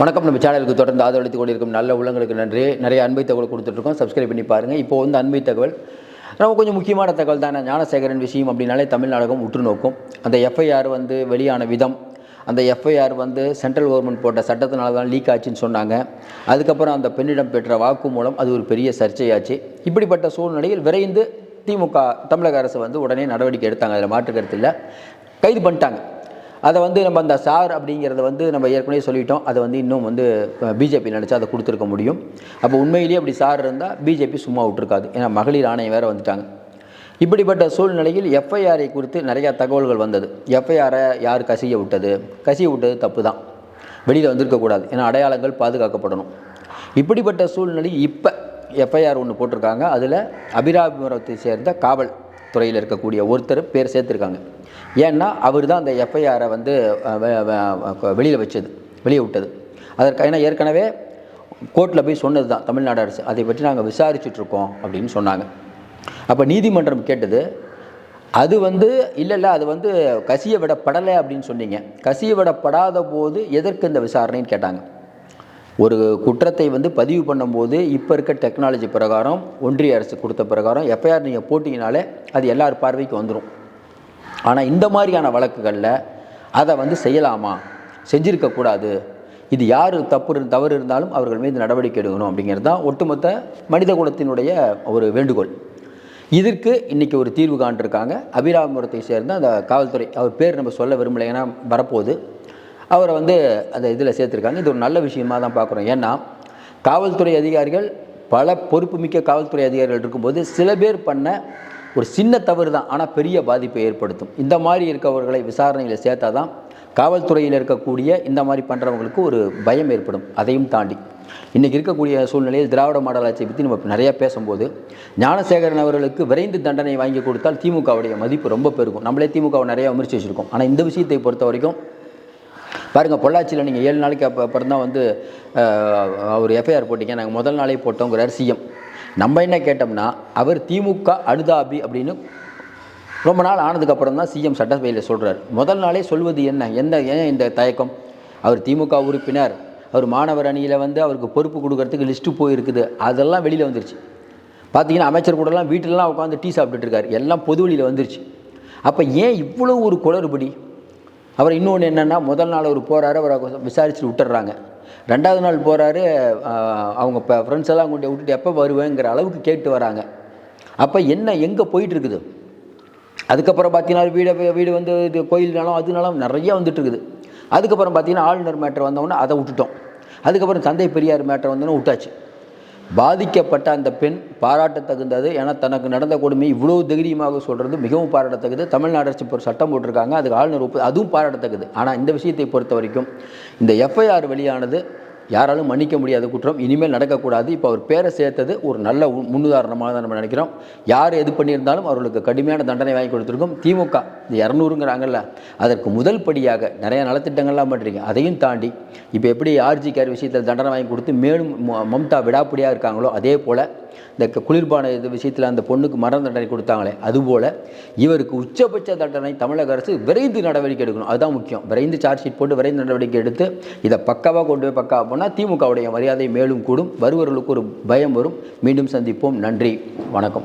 வணக்கம். நம்ம சேனலுக்கு தொடர்ந்து ஆதரவளித்து கொண்டிருக்கும் நல்ல உள்ளங்களுக்கு நன்றி. நிறைய அன்பை தகவல் கொடுத்துட்ருக்கோம். சப்ஸ்கிரைப் பண்ணி பாருங்கள் இப்போ வந்து அன்பை தகவல். நம்ம கொஞ்சம் முக்கியமான தகவல் தானே. ஞானசேகரன் விஷயம் அப்படின்னாலே தமிழ் நாடகம் உற்று நோக்கும் அந்த எஃப்ஐஆர் வந்து வெளியான விதம். அந்த எஃப்ஐஆர் வந்து சென்ட்ரல் கவர்மெண்ட் போட்ட சட்டத்தினால தான் லீக் ஆச்சுன்னு சொன்னாங்க. அதுக்கப்புறம் அந்த பெண்ணிடம் பெற்ற வாக்கு மூலம் அது ஒரு பெரிய சர்ச்சையாச்சு. இப்படிப்பட்ட சூழ்நிலையில் விரைந்து திமுக தமிழக அரசு வந்து உடனே நடவடிக்கை எடுத்தாங்க. அதில் மாற்று கருத்து இல்லை. கைது பண்ணிட்டாங்க. அதை வந்து நம்ம அந்த சார் அப்படிங்கிறத வந்து நம்ம ஏற்கனவே சொல்லிட்டோம். அதை வந்து இன்னும் வந்து பிஜேபி நினச்சா அதை கொடுத்துருக்க முடியும். அப்போ உண்மையிலேயே அப்படி சார் இருந்தால் பிஜேபி சும்மா விட்டுருக்காது. ஏன்னா மகளிர் ஆணையம் வேறு வந்துட்டாங்க. இப்படிப்பட்ட சூழ்நிலையில் எஃப்ஐஆரை குறித்து நிறையா தகவல்கள் வந்தது. எஃப்ஐஆரை யார் கசிய விட்டது? கசிய விட்டது தப்பு தான். வெளியில் வந்திருக்கக்கூடாது ஏன்னா அடையாளங்கள் பாதுகாக்கப்படணும். இப்படிப்பட்ட சூழ்நிலை இப்போ எஃப்ஐஆர் ஒன்று போட்டிருக்காங்க. அதில் அபிராபிபுரத்தை சேர்ந்த காவல் துறையில் இருக்கக்கூடிய ஒருத்தர் பேர் சேர்த்துருக்காங்க. ஏன்னா அவர் தான் அந்த எஃப்ஐஆரை வந்து வெளியில் வச்சது வெளியே விட்டது. அதற்கு ஏன்னா ஏற்கனவே கோர்ட்டில் போய் சொன்னது தான் தமிழ்நாடு அரசு. அதை பற்றி நாங்கள் விசாரிச்சுட்ருக்கோம் அப்படின்னு சொன்னாங்க. அப்போ நீதிமன்றம் கேட்டது அது வந்து இல்லை இல்லை அது வந்து கசிய விடப்படலை அப்படின்னு சொன்னீங்க. கசிய விடப்படாத போது எதற்கு இந்த விசாரணைன்னு கேட்டாங்க. ஒரு குற்றத்தை வந்து பதிவு பண்ணும்போது இப்போ இருக்க டெக்னாலஜி பிரகாரம் ஒன்றிய அரசு கொடுத்த பிரகாரம் எஃப்ஐஆர் நீங்கள் போட்டிங்கனாலே அது எல்லார் பார்வைக்கு வந்துடும் ஆனால் இந்த மாதிரியான வழக்குகளில் அதை வந்து செய்யலாமா? செஞ்சுருக்கக்கூடாது இது யார் தப்பு தவறு இருந்தாலும் அவர்கள் மீது நடவடிக்கை எடுக்கணும் அப்படிங்கிறது தான் ஒட்டுமொத்த மனித குலத்தினுடைய ஒரு வேண்டுகோள். இதற்கு இன்றைக்கி ஒரு தீர்வு காண்டிருக்காங்க அபிராமபுரத்தை சேர்ந்த அந்த காவல்துறை அவர் பேர் நம்ம சொல்ல விரும்பலை ஏன்னா வரப்போகுது. அவரை வந்து அந்த இதில் சேர்த்துருக்காங்க. இது ஒரு நல்ல விஷயமாக தான் பார்க்குறோம். ஏன்னா காவல்துறை அதிகாரிகள் பல பொறுப்புமிக்க காவல்துறை அதிகாரிகள் இருக்கும்போது சில பேர் பண்ண ஒரு சின்ன தவறு தான். ஆனால் பெரிய பாதிப்பை ஏற்படுத்தும். இந்த மாதிரி இருக்கவர்களை விசாரணையில் சேர்த்தா தான் காவல்துறையில் இருக்கக்கூடிய இந்த மாதிரி பண்ணுறவங்களுக்கு ஒரு பயம் ஏற்படும். அதையும் தாண்டி. இன்றைக்கி இருக்கக்கூடிய சூழ்நிலையில் திராவிட மாடல் ஆட்சியை பற்றி நம்ம நிறையா பேசும்போது ஞானசேகரன் அவர்களுக்கு விரைந்து தண்டனை வாங்கி கொடுத்தால் திமுகவுடைய மதிப்பு ரொம்ப பெருகும். நம்மளே திமுகவை நிறையா விமர்சிச்சிருக்கோம். ஆனால் இந்த விஷயத்தை பொறுத்த வரைக்கும் பாருங்கள் பொள்ளாச்சியில் நீங்கள் ஏழு நாளைக்கு அப்போ அப்புறம் தான் வந்து அவர் எஃப்ஐஆர் போட்டிங்க. நாங்கள் முதல் நாளே போட்டோங்கிறார் சிஎம் நம்ம என்ன கேட்டோம்னா அவர் திமுக அனுதாபி அப்படின்னு ரொம்ப நாள் ஆனதுக்கப்புறம் தான் சிஎம் சட்டசபையில் சொல்கிறார் முதல் நாளே சொல்வது என்ன? எந்த ஏன் இந்த தயக்கம்? அவர் திமுக உறுப்பினர். அவர் மாணவர் அணியில் வந்து அவருக்கு பொறுப்பு கொடுக்கறதுக்கு லிஸ்ட்டு போயிருக்குது. அதெல்லாம் வெளியில் வந்துருச்சு. பார்த்தீங்கன்னா அமைச்சர் கூடலாம் வீட்டிலலாம் உட்காந்து டீ சாப்பிட்டுட்டு இருக்காரு. எல்லாம் பொது வெளியில் வந்துருச்சு. அப்போ ஏன் இவ்வளோ ஒரு குளறுபடி? அப்புறம் இன்னொன்று என்னென்னா முதல் நாள் அவர் போகிறாரு அவரை விசாரிச்சுட்டு விட்டுறாங்க. ரெண்டாவது நாள் போகிறாரு அவங்க இப்போ ஃப்ரெண்ட்ஸ் எல்லாம் கொண்டு விட்டுட்டு எப்போ வருவேங்கிற அளவுக்கு கேட்டு வராங்க. அப்போ என்ன எங்கே போயிட்டுருக்குது? அதுக்கப்புறம் பார்த்தீங்கன்னா வீடு வீடு வந்து இது கோயில்னாலும் அதுனாலும் நிறையா வந்துட்டுருக்குது. அதுக்கப்புறம் பார்த்தீங்கன்னா ஆளுநர் மேட்ரு வந்தவொடனே அதை விட்டுட்டோம். அதுக்கப்புறம் தந்தை பெரியார் மேட்ரு வந்தோன்னே விட்டாச்சு. பாதிக்கப்பட்ட அந்த பெண் பாராட்டத்தகுந்தது. ஏன்னா தனக்கு நடந்த கொடுமை இவ்வளோ தைரியமாக சொல்கிறது மிகவும் பாராட்டத்தக்கது தமிழ்நாடு அரசு இப்போ ஒரு சட்டம் போட்டிருக்காங்க. அதுக்கு ஆளுநர் ஒப்பு அதுவும் பாராட்டத்தக்கது ஆனால் இந்த விஷயத்தை பொறுத்த வரைக்கும் இந்த எஃப்ஐஆர் வெளியானது யாராலும் மன்னிக்க முடியாத குற்றம் இனிமேல் நடக்கக்கூடாது. இப்போ அவர் பேரை சேர்த்தது ஒரு நல்ல முன்னுதாரணமாக தான் நம்ம நினைக்கிறோம். யார் எது பண்ணியிருந்தாலும் அவர்களுக்கு கடுமையான தண்டனை வாங்கி கொடுத்துருக்கோம் திமுக. இந்த இரநூறுங்கிறாங்கல்ல. அதற்கு முதல் படியாக நிறைய நலத்திட்டங்கள்லாம் பண்ணுறீங்க அதையும் தாண்டி இப்போ எப்படி ஆர்ஜி கேர் விஷயத்தில் தண்டனை வாங்கி கொடுத்து மேலும் மம்தா விடாப்படியாக இருக்காங்களோ அதே போல் இந்த குளிர்பான இது விஷயத்தில் அந்த பொண்ணுக்கு மரண தண்டனை கொடுத்தாங்களே அதுபோல் இவருக்கு உச்சபட்ச தண்டனை தமிழக அரசு விரைந்து நடவடிக்கை எடுக்கணும். அதுதான் முக்கியம். விரைந்து சார்ஜ் ஷீட் போட்டு விரைந்து நடவடிக்கை எடுத்து இதை பக்காவாக கொண்டு போய் பக்கா போனால் திமுகவுடைய மரியாதை மேலும் கூடும். வருவர்களுக்கு ஒரு பயம் வரும். மீண்டும் சந்திப்போம். நன்றி. வணக்கம்.